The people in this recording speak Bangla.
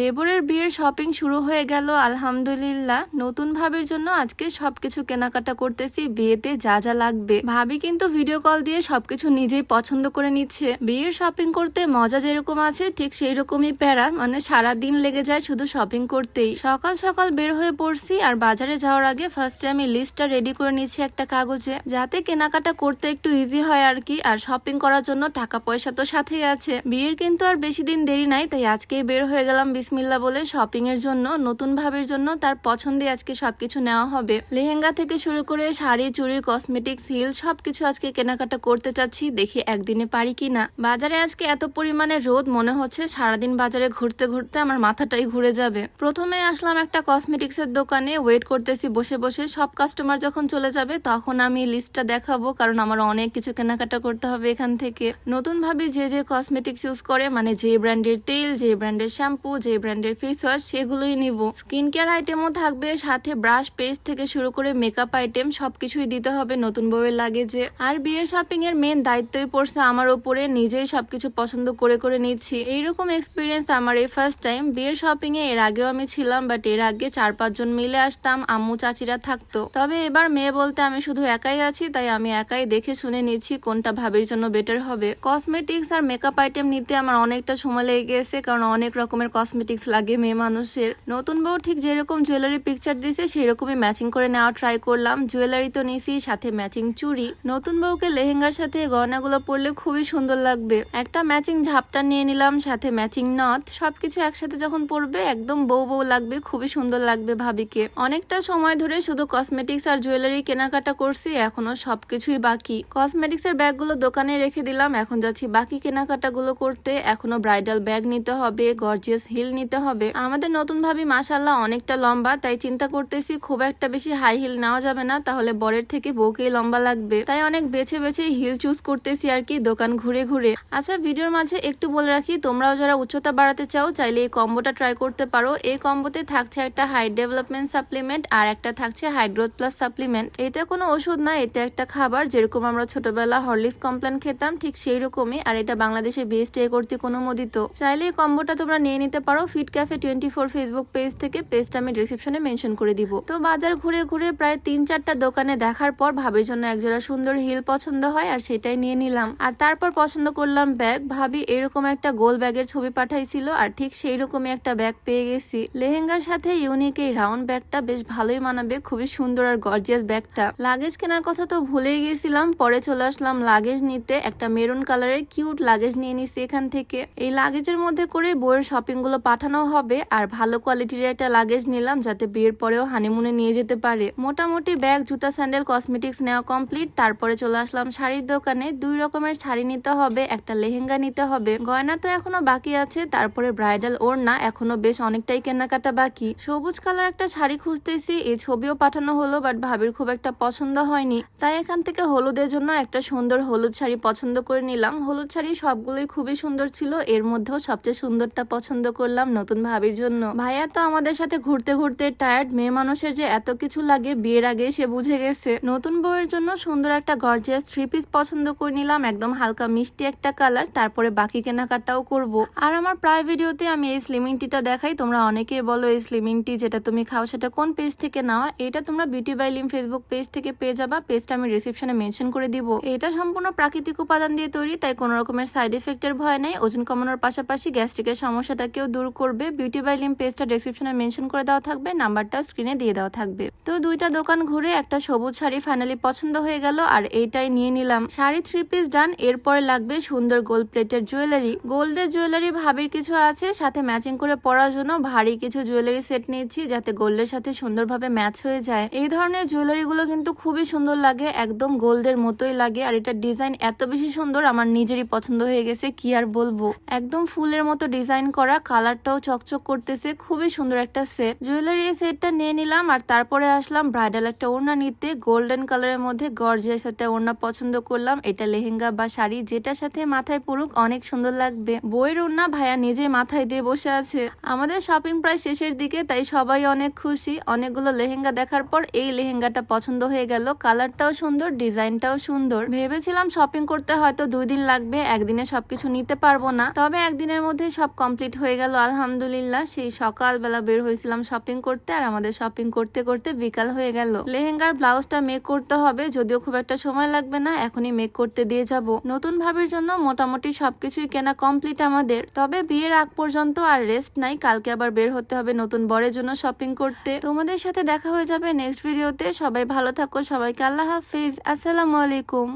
দেবরের বিয়ের শপিং শুরু হয়ে গেল, আলহামদুলিল্লাহ। নতুন ভাবির জন্য আজকে সবকিছু কেনাকাটা করতেছি, বিয়েতে যা যা লাগবে। ভাবি কিন্তু ভিডিও কল দিয়ে সবকিছু নিজেই পছন্দ করে নিচ্ছে। বিয়ের শপিং করতে মজা যেরকম আছে, ঠিক সেই রকমই প্যারা। মানে সারা দিন লেগে যায় শুধু শপিং করতেই। সকাল সকাল বের হয়ে পড়ছি আর বাজারে যাওয়ার আগে ফার্স্টে আমি লিস্টটা রেডি করে নিচ্ছি একটা কাগজে। যাতে কেনাকাটা করতে একটু ইজি হয় আর কি, আর শপিং করার জন্য টাকা পয়সা তো সাথেই আছে। বিয়ের কিন্তু আর বেশি দিন দেরি নাই, তাই আজকেই বের হয়ে গেলাম বিসমিল্লা বলে শপিং এর জন্য, নতুন ভাবের জন্য তার পছন্দে আজকে সবকিছু নেওয়া হবে। লেহেঙ্গা থেকে শুরু করে শাড়ি, চুড়ি কসমেটিক্স হিল সবকিছু আজকে কেনাকাটা করতে চাচ্ছি, দেখি একদিনে পারি কিনা। বাজারে আজকে এত পরিমাণে রোদ, মনে হচ্ছে সারাদিন বাজারে ঘুরতে ঘুরতে আমার মাথাটাই ঘুরে যাবে। প্রথমে আসলাম একটা কসমেটিক্স এর দোকানে ওয়েট করতেছি, বসে বসে সব কাস্টমার যখন চলে যাবে তখন আমি লিস্টটা দেখাবো, কারণ আমার অনেক কিছু কেনাকাটা করতে হবে এখান থেকে। নতুন ভাবে যে যে কসমেটিক্স ইউজ করে মানে যে ব্র্যান্ডের তেল, যে ব্র্যান্ডের শ্যাম্পু যে ব্র্যান্ডের ফেস ওয়াশ সেগুলোই নিব। স্কিন কেয়ার আইটেমও থাকবে, সাথে ব্রাশ পেস্ট থেকে শুরু করে মেকআপ আইটেম সবকিছুই দিতে হবে নতুন বউয়ের লাগেজে আর বিয়ের শপিং এর মেন দায়িত্বই পড়ছে আমার ওপরে, নিজেই সবকিছু পছন্দ করে করে নিচ্ছি। এইরকম এক্সপিরিয়েন্স আমার এই ফার্স্ট টাইম বিয়ের শপিং এ এর আগেও আমি ছিলাম বাট এর আগে চার পাঁচজন মিলে আসতাম, আম্মু, চাচিরা থাকতো। তবে এবার মেয়ে বলতে আমি শুধু একাই আছি, তাই আমি একাই দেখে শুনে নিচ্ছি কোনটা ভাবির জন্য বেটার হবে। কসমেটিক্স আর মেকআপ আইটেম নিতে আমার অনেকটা সময় লেগে গেছে, কারণ অনেক রকমের কসমেটিক্স লাগে, মেয়ে মানুষের। নতুন বউ ঠিক যেরকম জুয়েলারি পিকচার দিছে সেই রকমই ম্যাচিং করে নেওয়া ট্রাই করলাম। জুয়েলারি তো নিছি, সাথে ম্যাচিং চুড়ি। নতুন বউকে লেহেঙ্গার সাথে গয়নাগুলো পরলে খুবই সুন্দর লাগবে। একটা ম্যাচিং ঝাপটা নিয়ে নিলাম, সাথে ম্যাচিং নথ সবকিছু একসাথে যখন পরবে, একদম বউ বউ লাগবে, খুবই সুন্দর লাগবে ভাবিকে। অনেকটা সময় ধরে শুধু কসমেটিক্স আর জুয়েলারি কেনাকাটা করছি, এখনও সবকিছুই বাকি। কসমেটিক্স এর ব্যাগগুলো দোকানে রেখে দিলাম, এখন যাচ্ছি বাকি কেনাকাটাগুলো করতে। এখনও ব্রাইডাল ব্যাগ নিতে হবে গর্জিয়াস হিল নিতে হবে। আমাদের নতুন ভাবি মাসাল্লাহ অনেকটা লম্বা, তাই চিন্তা করতেছি খুব একটা বেশি হাই হিল নেওয়া যাবে না, তাহলে বরের থেকে বউকেই লম্বা লাগবে। তাই অনেক বেছে বেছে হিল চুজ করতেছি আর কি, দোকান ঘুরে ঘুরে। আচ্ছা ভিডিওর মাঝে একটু বলে রাখি, তোমরাও যারা উচ্চতা বাড়াতে চাও, চাইলে এই কম্বোটা ট্রাই করতে পারো। এই কম্বোতে থাকছে একটা হাইট ডেভেলপমেন্ট সাপ্লিমেন্ট আর একটা থাকছে হাইট গ্রোথ প্লাস সাপ্লিমেন্ট এটা কোনো ওষুধ না, এটা একটা খাবার, যেরকম আমরা ছোটবেলা হরলিক্স কমপ্লেন খেতাম, ঠিক সেই রকমই আর এটা বাংলাদেশের বেস্ট এ কর্তৃক অনুমোদিত। চাইলে এই কম্বোটা তোমরা নিয়ে নিতে পারো। Fit cafe twenty four Facebook page থেকে পেজটা আমি ডিসক্রিপশনে মেনশন করে দিব। তো বাজার ঘুরে ঘুরে প্রায় তিন চারটা দোকানে দেখার পর ভাবির জন্য একজোড়া সুন্দর হিল পছন্দ হয় আর সেটাই নিয়ে নিলাম। আর তারপর পছন্দ করলাম ব্যাগ ভাবি এরকম একটা গোল ব্যাগের ছবি পাঠাইছিল আর ঠিক সেই রকমই একটা ব্যাগ পেয়ে গেছি। লেহেঙ্গার সাথে ইউনিক এই রাউন্ড ব্যাগটা বেশ ভালোই মানাবে, খুবই সুন্দর আর গর্জিয়াস ব্যাগটা লাগেজ কেনার কথা তো ভুলেই গেছিলাম, পরে চলে আসলাম লাগেজ নিতে। একটা মেরুন কালারের কিউট লাগেজ নিয়ে নিছি এখান থেকে। এই লাগেজের মধ্যে করে বইয়ের শপিংগুলো পাঠানো হবে আর ভালো কোয়ালিটির একটা লাগেজ নিলাম যাতে বিয়ের পরেও হানিমুনে নিয়ে যেতে পারে। মোটামুটি ব্যাগ, জুতা, স্যান্ডেল, কসমেটিক্স নেওয়া কমপ্লিট। তারপরে চলে আসলাম শাড়ির দোকানে। দুই রকমের শাড়ি নিতে হবে, একটা লেহেঙ্গা নিতে হবে। গয়না তো এখনও বাকি আছে, তারপরে ব্রাইডাল ওড়না, এখনও বেশ অনেকটাই কেনাকাটা বাকি। সবুজ কালার একটা শাড়ি খুঁজতেছি, এই ছবিও পাঠানো হলো, বাট ভাবির খুব একটা পছন্দ হয়নি। তাই এখান থেকে হলুদের জন্য একটা সুন্দর হলুদ শাড়ি পছন্দ করে নিলাম। হলুদ শাড়ি সবগুলোই খুবই সুন্দর ছিল, এর মধ্যেও সবচেয়ে সুন্দরটা পছন্দ করলাম। নতুন ভাবির জন্য। ভাইয়া তো আমাদের সাথে ঘুরতে ঘুরতে টায়ার্ড মেয়ে মানুষের যে এত কিছু লাগে বিয়ের আগে সে বুঝে গেছে। নতুন বউয়ের জন্য সুন্দর একটা গর্জিয়াস থ্রি পিস পছন্দ করে নিলাম, একদম হালকা মিষ্টি একটা কালার তারপরে বাকি কেনাকাটাও করব। আর আমার প্রায় ভিডিওতে আমি এই স্লিমিং টিটা দেখাই, তোমরা অনেকেই বলো এই স্লিমিং টি যেটা তুমি খাও সেটা কোন পেজ থেকে নেওয়া এটা তোমরা beauty by Lim Facebook page থেকে পেয়ে যাবা পেজটা আমি রিসেপশনে মেনশন করে দিব। এটা সম্পূর্ণ প্রাকৃতিক উপাদান দিয়ে তৈরি, তাই কোনো রকমের সাইড এফেক্টের ভয় নেই, ওজন কমানোর পাশাপাশি গ্যাস্ট্রিকের সমস্যাটাকেও দূর করবে। বিউটি বাই লিম পেজটা ডিসক্রিপশনে মেনশন করে দেওয়া থাকবে নাম্বারটাও স্ক্রিনে দিয়ে দেওয়া থাকবে। তো দুইটা দোকান ঘুরে একটা সবুজ শাড়ি ফাইনালি পছন্দ হয়ে গেল, আর এইটাই নিয়ে নিলাম। শাড়ি থ্রি পিস ডান এরপরে লাগবে সুন্দর গোল্ড প্লেটের জুয়েলারি গোল্ডের জুয়েলারি ভাবির কিছু আছে, সাথে ম্যাচিং করে পরার জন্য ভারী কিছু জুয়েলারি সেট নিয়েছি, যাতে গোল্ডের সাথে সুন্দরভাবে ম্যাচ হয়ে যায়। এই ধরনের জুয়েলারি গুলো কিন্তু খুবই সুন্দর লাগে, একদম গোল্ডের মতোই লাগে, আর এটা ডিজাইন এত বেশি সুন্দর, আমার নিজেরই পছন্দ হয়ে গেছে, কি আর বলব? একদম ফুলের মতো ডিজাইন করা কালারটাও চকচক করতেছে, খুবই সুন্দর একটা সেট জুয়েলারি সেটটা নিয়ে নিলাম, আর তারপরে আসলাম ব্রাইডাল একটা ওড়না নিতে। গোল্ডেন কালারের মধ্যে গর্জিয়াস একটা ওড়না পছন্দ করলাম। এটা লেহেঙ্গা বা শাড়ি, যেটার সাথে মাথায় পড়ুক অনেক সুন্দর লাগবে। বইয়ের ওড়না ভাইয়া নিজে মাথায় দিয়ে বসে আছে। আমাদের শপিং প্রায় শেষের দিকে, তাই সবাই অনেক খুশি। অনেকগুলো লেহেঙ্গা দেখার পর এই লেহেঙ্গাটা পছন্দ হয়ে গেল। কালারটাও সুন্দর ডিজাইনটাও সুন্দর। ভেবেছিলাম শপিং করতে হয়তো দুই দিন লাগবে, একদিনে সবকিছু নিতে পারব না। তবে একদিনের মধ্যে সব কমপ্লিট হয়ে গেল আলহামদুলিল্লাহ, সেই সকালবেলা বের হয়েছিলাম শপিং করতে আর আমাদের শপিং করতে করতে বিকাল হয়ে গেল। লেহেঙ্গার ব্লাউজটা মেক করতে হবে, যদিও খুব একটা সময় লাগবে না, এখনই মেক করতে দিয়ে যাব। নতুন ভাবের জন্য মোটামুটি সবকিছুই কেনা কমপ্লিট আমাদের, তবে বিয়ের আগ পর্যন্ত আর রেস্ট নাই, কালকে আবার বের হতে হবে নতুন বরের জন্য শপিং করতে। তোমাদের সাথে দেখা হয়ে যাবে নেক্সট ভিডিওতে সবাই ভালো থাকো, সবাইকে আল্লাহ হাফিজ, আসসালামু আলাইকুম।